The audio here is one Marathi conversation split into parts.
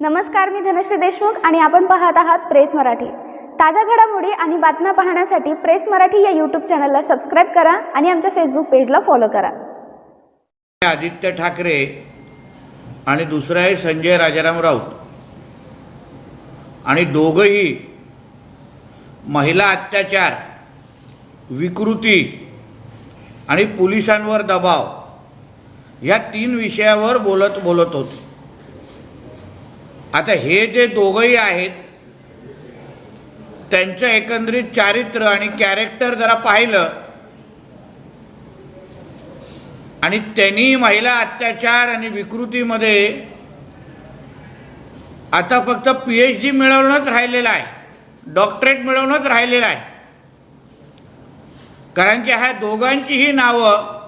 नमस्कार मी धनश्री देशमुख आणि आपण पाहत आहात प्रेस मराठी. ताज्या घडामोडी आणि बातम्या पाहण्यासाठी प्रेस मराठी या यूट्यूब चॅनलला सबस्क्राईब करा आणि आमच्या फेसबुक पेजला फॉलो करा. आदित्य ठाकरे आणि दुसरा आहे संजय राजाराम राऊत. आणि दोघंही महिला अत्याचार विकृती आणि पोलिसांवर दबाव ह्या तीन विषयावर बोलत बोलत होते. आता हे जे दोघंही आहेत त्यांचं एकंदरीत चारित्र्य आणि कॅरेक्टर जरा पाहिलं आणि त्यांनी महिला अत्याचार आणि विकृतीमध्ये आता फक्त पी एच डी मिळवणंच राहिलेलं आहे डॉक्टरेट मिळवणंच राहिलेलं आहे. कारण की ह्या दोघांचीही नावं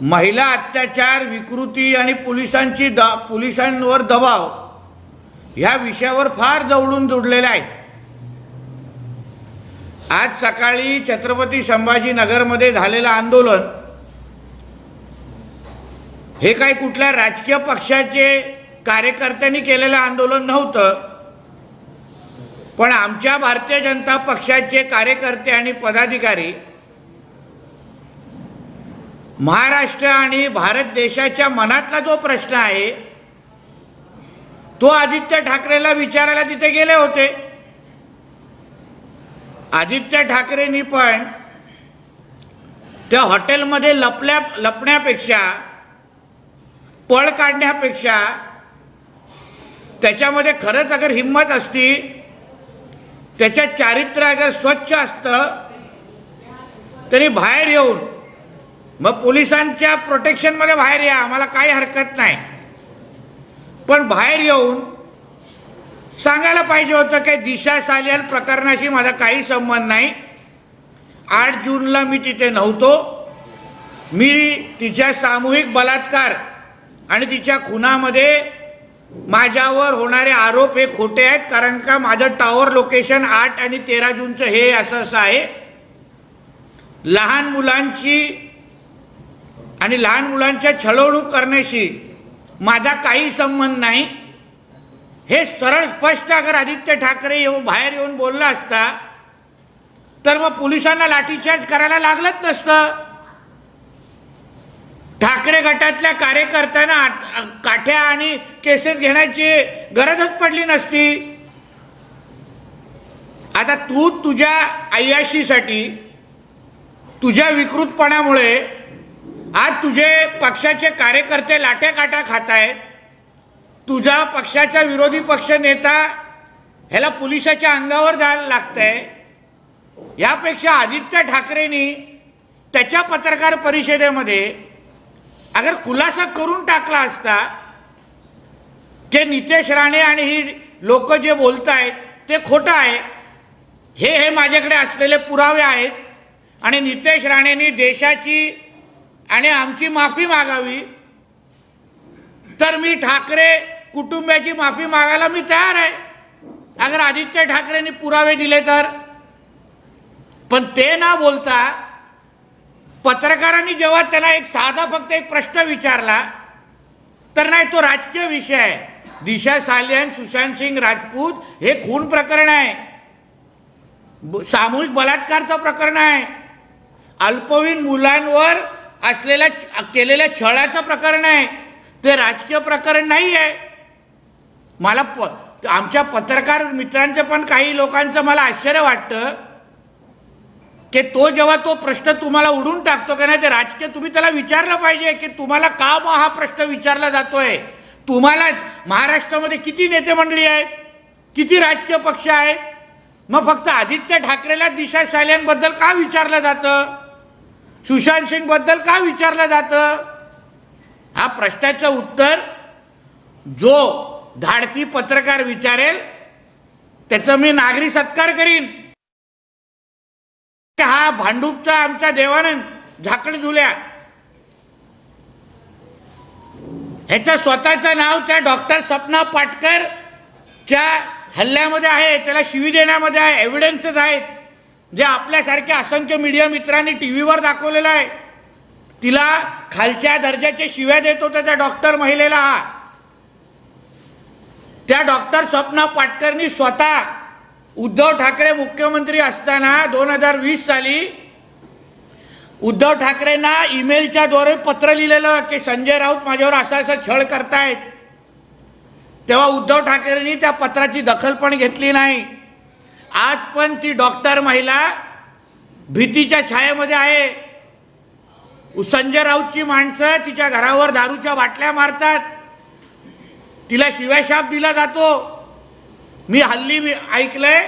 महिला अत्याचार विकृती आणि पोलिसांची द पोलिसांवर दबाव ह्या विषयावर फार जवळून जोडलेले आहेत. आज सकाळी छत्रपती संभाजीनगरमध्ये झालेलं आंदोलन हे काही कुठल्या राजकीय पक्षाचे कार्यकर्त्यांनी केलेलं आंदोलन नव्हतं पण आमच्या भारतीय जनता पक्षाचे कार्यकर्ते आणि पदाधिकारी महाराष्ट्र आणि भारत देशाच्या मनातला जो प्रश्न आहे तो आदित्य ठाकरेला विचारायला तिथे गेले होते. आदित्य ठाकरेंनी पण त्या हॉटेलमध्ये लपल्या लपण्यापेक्षा पळ काढण्यापेक्षा त्याच्यामध्ये खरंच अगर हिंमत असती त्याच्या चारित्र्य अगर स्वच्छ असतं तरी बाहेर येऊन मग पोलिसांच्या प्रोटेक्शनमध्ये बाहेर या. आम्हाला काही हरकत नाही. पण बाहेर येऊन सांगायला पाहिजे होतं की दिशा सालियान प्रकरणाशी माझा काही संबंध नाही. आठ जूनला मी तिथे नव्हतो. मी तिच्या सामूहिक बलात्कार आणि तिच्या खुनामध्ये माझ्यावर होणारे आरोप हे खोटे आहेत कारण का माझं टॉवर लोकेशन आठ आणि तेरा जूनचं हे असं असं आहे. लहान मुलांची आणि लहान मुलांच्या छळवणूक करण्याशी माझा काही संबंध नाही. हे सरळ स्पष्ट अगर आदित्य ठाकरे येऊन बाहेर येऊन बोलला असता तर मग पोलिसांना लाठीचार्ज करायला लागलंच नसतं. ठाकरे गटातल्या कार्यकर्त्यांना काठ्या आणि केसेस घेण्याची गरजच पडली नसती. आता तू तुझ्या अय्याशीसाठी तुझ्या विकृतपणामुळे आज तुझे पक्षाचे कार्यकर्ते लाट्या काट्या खात आहेत तुझा पक्षाचा विरोधी पक्ष नेता ह्याला पोलिसाच्या अंगावर जायला लागतंय. यापेक्षा आदित्य ठाकरेंनी त्याच्या पत्रकार परिषदेमध्ये अगर खुलासा करून टाकला असता की नितेश राणे आणि ही लोक जे बोलत आहेत ते खोटं आहे. हे हे माझ्याकडे असलेले पुरावे आहेत आणि नितेश राणेंनी देशाची आणि आमची माफी मागावी. तर मी ठाकरे कुटुंबाची माफी मागायला मी तयार आहे. अगर आदित्य ठाकरेंनी पुरावे दिले तर? पण ते ना बोलता पत्रकारांनी जेव्हा त्याला एक साधा फक्त एक प्रश्न विचारला तर नाही तो राजकीय विषय आहे. दिशा सालियन सुशांत सिंग राजपूत हे खून प्रकरण आहे. ब- सामूहिक बलात्कारचं प्रकरण आहे. अल्पवयीन मुलांवर असलेल्या केलेल्या छळाचं प्रकरण आहे ते राजकीय प्रकरण नाही आहे मला प आमच्या पत्रकार मित्रांचं पण काही लोकांचं मला आश्चर्य वाटतं की तो जेव्हा तो प्रश्न तुम्हाला उडून टाकतो का नाही ते राजकीय तुम्ही त्याला विचारलं पाहिजे की तुम्हाला का मग हा प्रश्न विचारला जातोय? तुम्हाला महाराष्ट्रामध्ये किती नेते मंडळी आहेत? किती राजकीय पक्ष आहेत? मग फक्त आदित्य ठाकरेला दिशा सालियांबद्दल का विचारलं जातं? सुशांत सिंगबद्दल का विचारलं जातं? हा प्रश्नाचं उत्तर जो धाडसी पत्रकार विचारेल त्याचं मी नागरी सत्कार करीन. हा भांडूपचा आमच्या देवानंद झाकड झुल्या. ह्याचं स्वतःचं नाव त्या डॉक्टर सपना पाटकर च्या हल्ल्यामध्ये आहे त्याला शिवी देण्यामध्ये आहे एव्हिडन्सेस आहेत. जे आपल्यासारख्या असंख्य मीडिया मित्रांनी टी व्हीवर दाखवलेलं आहे. तिला खालच्या दर्जाच्या शिव्या देत होत्या त्या डॉक्टर महिलेला हा. त्या डॉक्टर स्वप्ना पाटकरनी स्वतः उद्धव ठाकरे मुख्यमंत्री असताना दोन हजार वीस साली उद्धव ठाकरेंना ईमेलच्या द्वारे पत्र लिहिलेलं की संजय राऊत माझ्यावर असा असा छळ करतायत. तेव्हा उद्धव ठाकरेंनी त्या पत्राची दखल पण घेतली नाही. आज पण ती डॉक्टर महिला भीतीच्या छायेमध्ये आहे. संजय राऊतची माणसं तिच्या घरावर दारूच्या बाटल्या मारतात. तिला शिव्याशाप दिला जातो. मी हल्ली मी ऐकलंय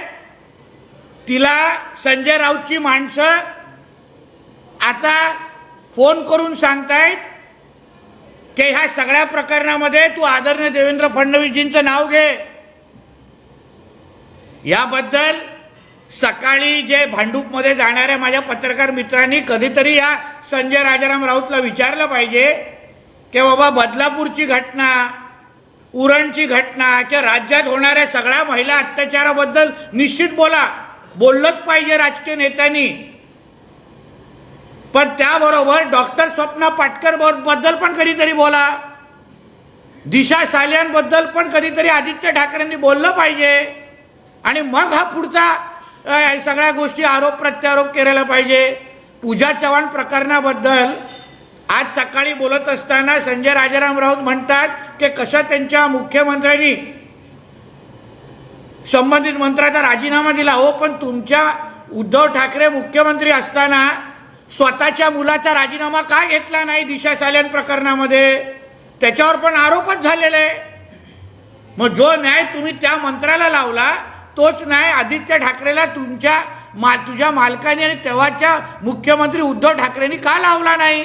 तिला संजय राऊतची माणसं आता फोन करून सांगतायत की ह्या सगळ्या प्रकरणामध्ये तू आदरणीय देवेंद्र फडणवीसजींचं नाव घे. याबद्दल सकाळी जे भांडूपमध्ये जाणाऱ्या माझ्या पत्रकार मित्रांनी कधीतरी या संजय राजाराम राऊतला विचारलं पाहिजे की बाबा बदलापूरची घटना उरणची घटना किंवा राज्यात होणाऱ्या सगळ्या महिला अत्याचाराबद्दल निश्चित बोला. बोललंच पाहिजे राजकीय नेत्यांनी. पण त्याबरोबर डॉक्टर स्वप्ना पाटकरबद्दल पण कधीतरी बोला. दिशा सालियांबद्दल पण कधीतरी आदित्य ठाकरेंनी बोललं पाहिजे. आणि मग हा पुढचा या सगळ्या गोष्टी आरोप प्रत्यारोप केलेला पाहिजे. पूजा चव्हाण प्रकरणाबद्दल आज सकाळी बोलत असताना संजय राजाराम राऊत म्हणतात की कशा त्यांच्या मुख्यमंत्र्यांनी संबंधित मंत्र्याचा राजीनामा दिला. हो पण तुमच्या उद्धव ठाकरे मुख्यमंत्री असताना स्वतःच्या मुलाचा राजीनामा का घेतला नाही दिशा साल्यान प्रकरणामध्ये? त्याच्यावर पण आरोपच झालेले. आहे मग जो न्याय तुम्ही त्या मंत्र्याला लावला तोच नाही आदित्य ठाकरेला तुमच्या मा तुझ्या मालकाने आणि तेव्हाच्या मुख्यमंत्री उद्धव ठाकरेंनी का लावला नाही?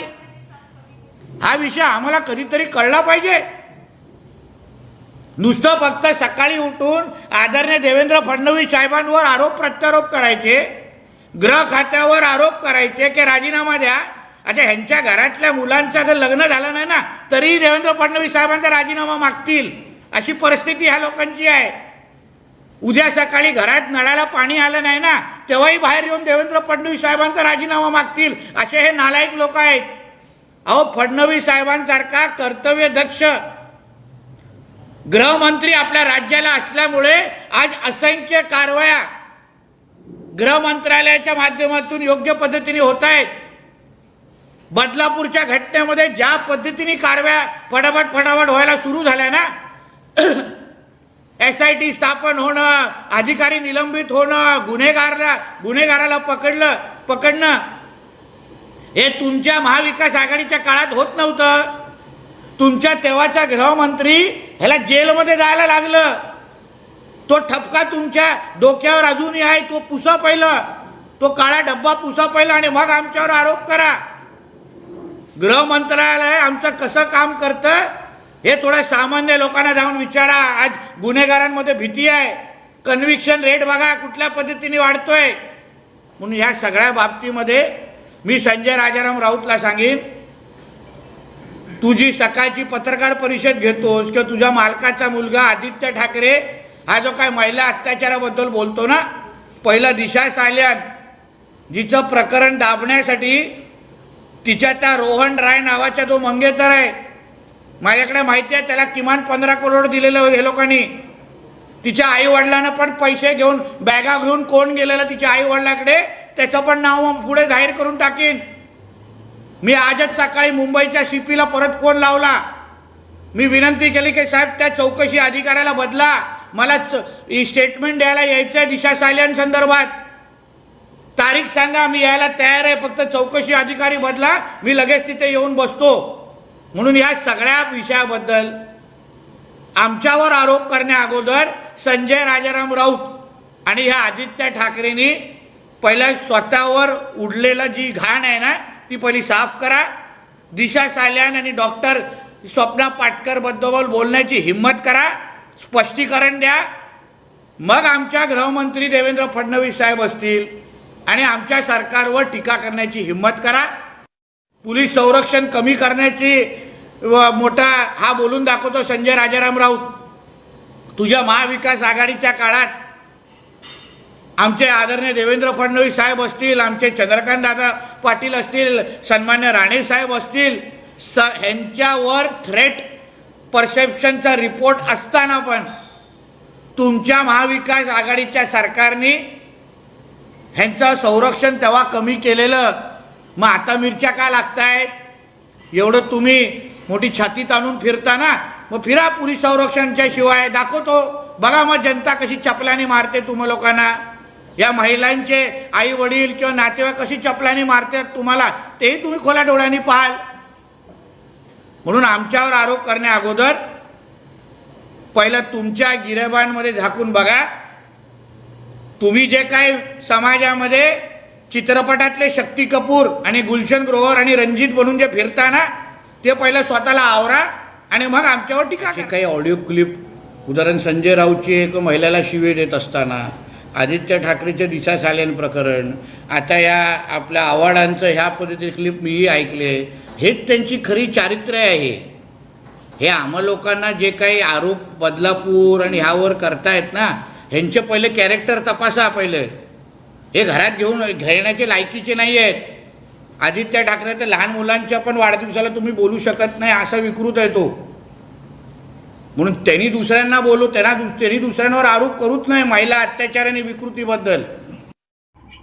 हा विषय आम्हाला कधीतरी कळला पाहिजे. नुसतं फक्त सकाळी उठून आदरणीय देवेंद्र फडणवीस साहेबांवर आरोप प्रत्यारोप करायचे ग्रह खात्यावर आरोप करायचे की राजीनामा द्या. अच्छा ह्यांच्या घरातल्या मुलांचं जर लग्न झालं नाही ना तरीही देवेंद्र फडणवीस साहेबांचा राजीनामा मागतील अशी परिस्थिती ह्या लोकांची आहे. उद्या सकाळी घरात नळाला पाणी आलं नाही ना तेव्हाही बाहेर येऊन देवेंद्र फडणवीस साहेबांचा राजीनामा मागतील असे हे नालायक लोक आहेत. अहो फडणवीस साहेबांसारखा कर्तव्यदक्ष गृहमंत्री आपल्या राज्याला असल्यामुळे आज असंख्य कारवाया गृह मंत्रालयाच्या माध्यमातून योग्य पद्धतीने होत आहेत. बदलापूरच्या घटनेमध्ये ज्या पद्धतीने कारवाया फटाफट फटाफट व्हायला सुरू झाल्या ना एस आय टी स्थापन होणं अधिकारी निलंबित होणं गुन्हेगारला गुन्हेगाराला पकडलं पकडणं हे तुमच्या महाविकास आघाडीच्या काळात होत नव्हतं. तुमच्या तेव्हाचा गृहमंत्री ह्याला जेलमध्ये जायला लागलं. तो ठपका तुमच्या डोक्यावर अजूनही आहे तो पुसा पहिलं. तो काळा डब्बा पुसा पहिला आणि मग आमच्यावर आरोप करा. गृह मंत्रालय आमचं कसं काम करतं हे थोडं सामान्य लोकांना जाऊन विचारा. आज गुन्हेगारांमध्ये भीती आहे. कन्व्हिक्शन रेट बघा कुठल्या पद्धतीने वाढतोय. म्हणून ह्या सगळ्या बाबतीमध्ये मी संजय राजाराम राऊतला सांगेन तुझी सकाळची पत्रकार परिषद घेतोस किंवा तुझ्या मालकाचा मुलगा आदित्य ठाकरे हा जो काय महिला अत्याचाराबद्दल बोलतो ना पहिला दिशा साल्यान जिचं प्रकरण दाबण्यासाठी तिच्या त्या रोहन राय नावाचा जो मंगेतर आहे माझ्याकडे माहिती आहे त्याला किमान पंधरा करोड दिलेलं हे लोकांनी. तिच्या आईवडिलांना पण पैसे घेऊन बॅगा घेऊन कोण गेलेलं तिच्या आईवडिलाकडे त्याचं पण नाव मग पुढे जाहीर करून टाकीन. मी आजच सकाळी मुंबईच्या सीपीला परत फोन लावला. मी विनंती केली की साहेब त्या चौकशी अधिकाऱ्याला बदला. मला स्टेटमेंट द्यायला यायचं आहे दिशा साल्यांसंदर्भात तारीख सांगा मी यायला तयार आहे. फक्त चौकशी अधिकारी बदला. मी लगेच तिथे येऊन बसतो. म्हणून या सगळ्या विषयाबद्दल आमच्यावर आरोप करण्या अगोदर संजय राजाराम राऊत आणि ह्या आदित्य ठाकरेंनी पहिल्या स्वतःवर उडलेलं जी घाण आहे ना ती पहिली साफ करा. दिशा साल्यान आणि डॉक्टर स्वप्ना पाटकरबद्दल बोलण्याची हिंमत करा. स्पष्टीकरण द्या. मग आमच्या गृहमंत्री देवेंद्र फडणवीस साहेब असतील आणि आमच्या सरकारवर टीका करण्याची हिंमत करा. पोलीस संरक्षण कमी करण्याची व मोठा हा बोलून दाखवतो संजय राजाराम राऊत. तुझ्या महाविकास आघाडीच्या काळात आमचे आदरणीय देवेंद्र फडणवीस साहेब असतील आमचे चंद्रकांत दादा पाटील असतील सन्मान्य राणे साहेब असतील स ह्यांच्यावर थ्रेट परसेप्शनचा रिपोर्ट असताना पण तुमच्या महाविकास आघाडीच्या सरकारने ह्यांचं संरक्षण तेव्हा कमी केलेलं मग आता मिरच्या का लागतायत? एवढं तुम्ही मोठी छातीत आणून फिरता ना मग फिरा पोलीस संरक्षणच्या शिवाय दाखवतो. बघा मग जनता कशी चपलाने मारते तुम्हा लोकांना. या महिलांचे आई वडील किंवा नातेवाईक कशी चपलाने मारतात तुम्हाला तेही तुम्ही खोल्या डोळ्यांनी पाहाल. म्हणून आमच्यावर आरोप करण्या अगोदर पहिलं तुमच्या गिरेबांमध्ये झाकून बघा. तुम्ही जे काही समाजामध्ये चित्रपटातले शक्ती कपूर आणि गुलशन ग्रोवर आणि रणजित बनून जे फिरता ना ते पहिलं स्वतःला आवरा आणि मग आमच्यावर टीका. काही ऑडिओ क्लिप उदाहरण संजय राऊतची एक महिलेला शिवे देत असताना आदित्य ठाकरेचे दिशा सालेन प्रकरण आता या आपल्या आव्हाडांचं ह्या पद्धतीचे क्लिप मीही ऐकले हेच त्यांची खरी चारित्र्य आहे हे आम्हा लोकांना जे काही आरोप बदलापूर आणि ह्यावर करतायत ना ह्यांचे पहिले कॅरेक्टर तपासा पहिले हे घरात घेऊन घेण्याचे लायकीचे नाही आहेत आदित्य ठाकरे तर लहान मुलांच्या पण वाढदिवसाला तुम्ही बोलू शकत नाही असा विकृत आहे तो. म्हणून त्यांनी दुसऱ्यांना बोलू त्यांना त्यांनी दुसऱ्यांवर आरोप करूच नाही महिला अत्याचार आणि विकृतीबद्दल.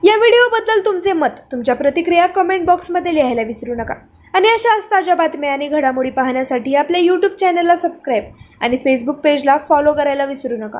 या व्हिडिओबद्दल तुमचे मत तुमच्या प्रतिक्रिया कमेंट बॉक्समध्ये लिहायला विसरू नका. आणि अशाच ताज्या बातम्या आणि घडामोडी पाहण्यासाठी आपल्या यूट्यूब चॅनलला सबस्क्राईब आणि फेसबुक पेजला फॉलो करायला विसरू नका.